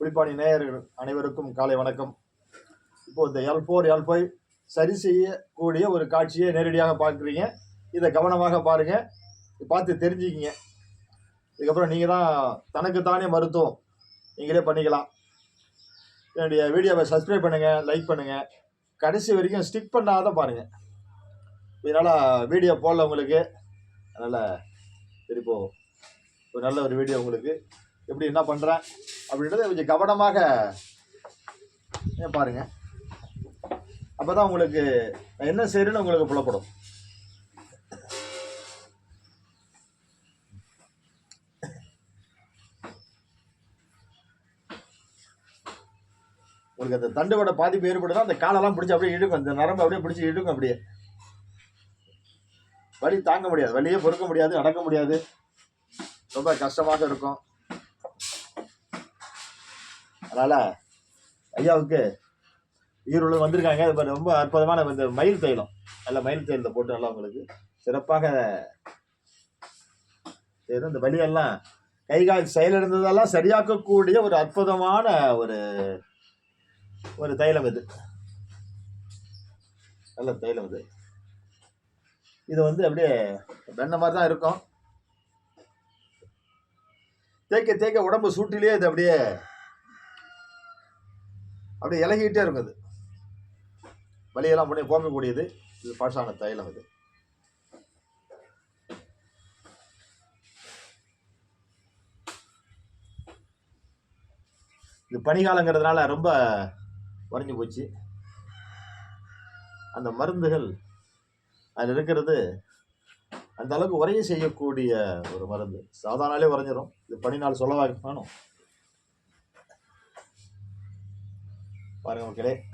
குறிப்பாணி நேயர்கள் அனைவருக்கும் காலை வணக்கம். இப்போ இந்த எல் ஃபோர் எல் ஃபைவ் சரி செய்யக்கூடிய ஒரு காட்சியை நேரடியாக பார்க்குறீங்க. இதை கவனமாக பாருங்கள் பார்த்து தெரிஞ்சுக்கிங்க. இதுக்கப்புறம் நீங்கள் தான் தனக்குத்தானே மருத்துவம். நீங்களே பண்ணிக்கலாம். என்னுடைய வீடியோவை சப்ஸ்கிரைப் பண்ணுங்கள் லைக் பண்ணுங்கள் கடைசி வரைக்கும் ஸ்டிக் பண்ணாத பாருங்கள் இதனால் வீடியோ போடல உங்களுக்கு. அதனால் சரி இப்போது ஒரு நல்ல ஒரு வீடியோ உங்களுக்கு. எப்படி என்ன பண்ணுறேன் அப்படின்றத கொஞ்சம் கவனமாக பாருங்கள் அப்போ தான் உங்களுக்கு என்ன செய்கிறேன்னு உங்களுக்கு புலப்படும். உங்களுக்கு அந்த தண்டுவோட பாதிப்பு ஏற்படுதா அந்த காலெல்லாம் பிடிச்சி அப்படியே இழுக்கும். அந்த நரம்பு அப்படியே பிடிச்சி இழுக்கும் அப்படியே. வலி தாங்க முடியாது. வலியே பொறுக்க முடியாது நடக்க முடியாது. ரொம்ப கஷ்டமாக இருக்கும். அதனால் ஐயாவுக்கு ஈரோடு வந்திருக்காங்க. இப்போ ரொம்ப அற்புதமான இந்த மயில் தைலம். நல்ல மயில் தைலத்தை போட்டு நல்லா உங்களுக்கு சிறப்பாக செய்து இந்த வலியெல்லாம் கை கால் செயலிழந்ததெல்லாம் சரியாக்கக்கூடிய ஒரு அற்புதமான ஒரு ஒரு தைலம் இது. நல்ல தைலம் இது. இது வந்து அப்படியே வெண்ண மாதிரி தான் இருக்கும். தேய்க்க தேய்க்க உடம்பு சூட்டிலேயே இது அப்படியே அப்படியே இலகிக்கிட்டே இருக்கும் அது. வலியெல்லாம் பண்ணி கோம்பக்கூடியது இது பாஷான தைலம் இது. இது பனிகாலங்கிறதுனால ரொம்ப உறைஞ்சி போச்சு. அந்த மருந்துகள் அதில் இருக்கிறது அந்த அளவுக்கு உரைய செய்யக்கூடிய ஒரு மருந்து. சாதாரணாலே உறைஞ்சிரும். இது பனிநாள் சொல்லவா வேணும் Vale, no querés.